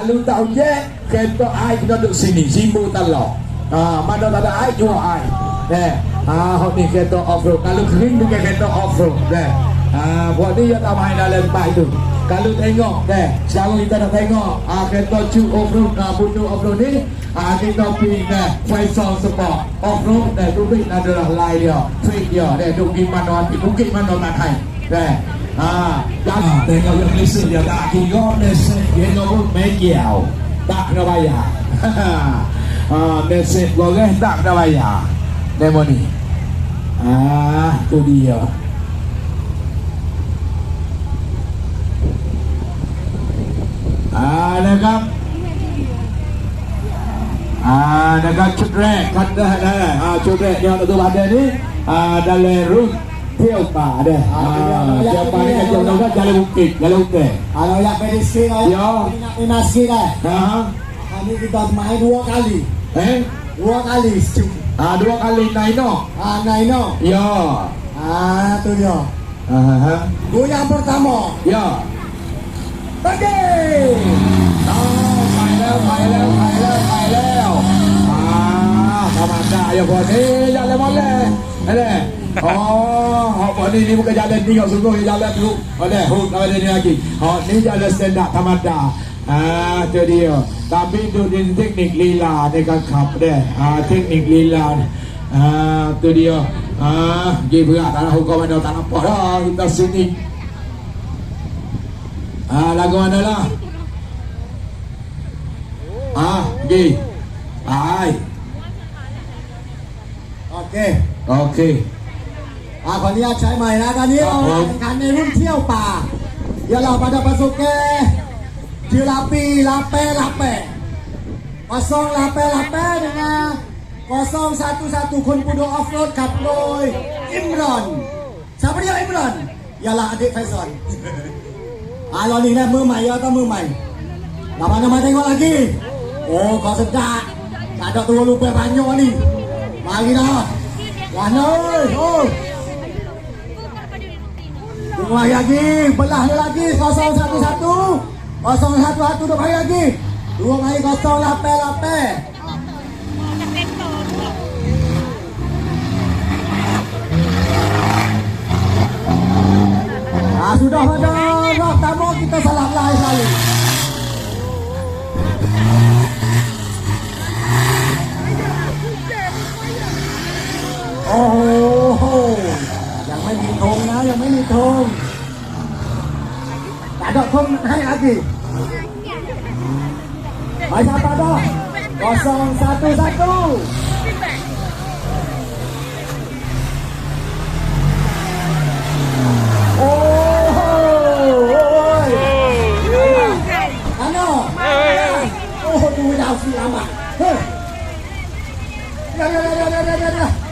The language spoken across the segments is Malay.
Kalau tak hujan, kereta air kita duduk sini, simbu talak. Ha, mana tak ada air, jual air. Eh, ha, hok ni kereta off-road. Kalau kering bukan kereta off-road. Eh. Ha, buat ni yang tak main dalam tempat itu. Kalau tengok, eh, sekarang kita nak tengok ha, kereta cu off-road, ha, bunuh off-road ni, ha, kita pergi eh, Faisal Sport off-road, eh, tu ni adalah line dia, trick dia, eh, tu pergi mana, bukit mana tak hai. Eh, Ah, tak để cho dân lý sư giờ ta cũng có nê sê tak nó có mê kèo ta nó bay à nê sê có ghê ta nó bay Ah, nê mô ni à tôi đi Ah, à nê gặp à nê gặp Ah, rè cắt เที่ยวป่าเด้ออ่าเที่ยวป่านี่ก็จะต้องjalan bukit jalan bukit Kalau yang pedesri kalau Ya. nak nasi dah. ah Kami kita main dua kali. eh Dua kali. ah dua kali naik no Ah, Naino. ya Ah, tu dia. ah ha Gol yang pertama. ya Bagi. อ๋อไปแล้วไปแล้วไปแล้วไปแล้วอ่าธรรมดาอย่างพอนี้jalan boleh ada oh apa Oh ni ni bukan jalan tinggal sungguh ha, ni jalan tu. Oleh hook kalau dia ni lagi. Oh ni jalan stand up tamada. Ah tu dia. Tapi tu ni teknik lila ni kan kap deh. Ha, ah teknik lila. Ah tu dia. Ah gi berat tak hukum mana tak nampak dah kita sini. Ah lagu mana lah? Ah gi. Ai. Okey. Okey. อ่าขออนุญาตใช้ใหม่นะตอนนี้เราแข่งขันในรุ่นเที่ยวป่าเดี๋ยวเราประดับประสบแกจิลาปีลาเปลาเปกอซองลาเปลาเปนะกอซองสาตุสาตุคนปูดออฟโรดขับโดยอิมรอนสามเดียวอิมรอนอย่าละอดีตไฟซอนอ่าลอนนี้นะมือใหม่ยอต้องมือใหม่ลาปัน Lama nama tengok lagi. Oh, kau sedap. Tak ada turun lupa banyak ni. Mari dah. Wah, ยโอ้ Tunggu lagi, belah lagi, kosong satu satu, kosong satu satu dua lagi, dua kali kosong lape lape. Ah sudah pada rok tamu kita salah lain sekali. ไม่มีธงนะยังไม่มีธงแต่ดอกธงให้อากิไปซาปาดอกกสองสาตูสาตูโอ้โหอันนอโอ้โหดูดาวสีลามะเฮ้ยเดี๋ยวเดี๋ยวเดี๋ยวเดี๋ยว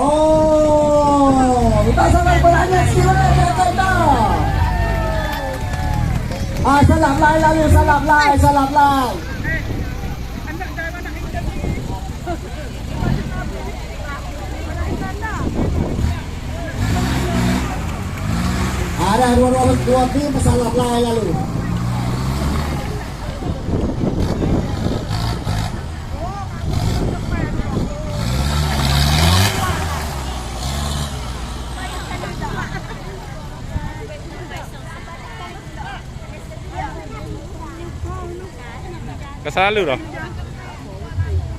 Oh, itasangan pala niya si Rebecca. Ah, salap lang, lalo, salap lang, salap lang. Ada dua-dua dua tim, salap lang, lalo. ¿Pasar al euro?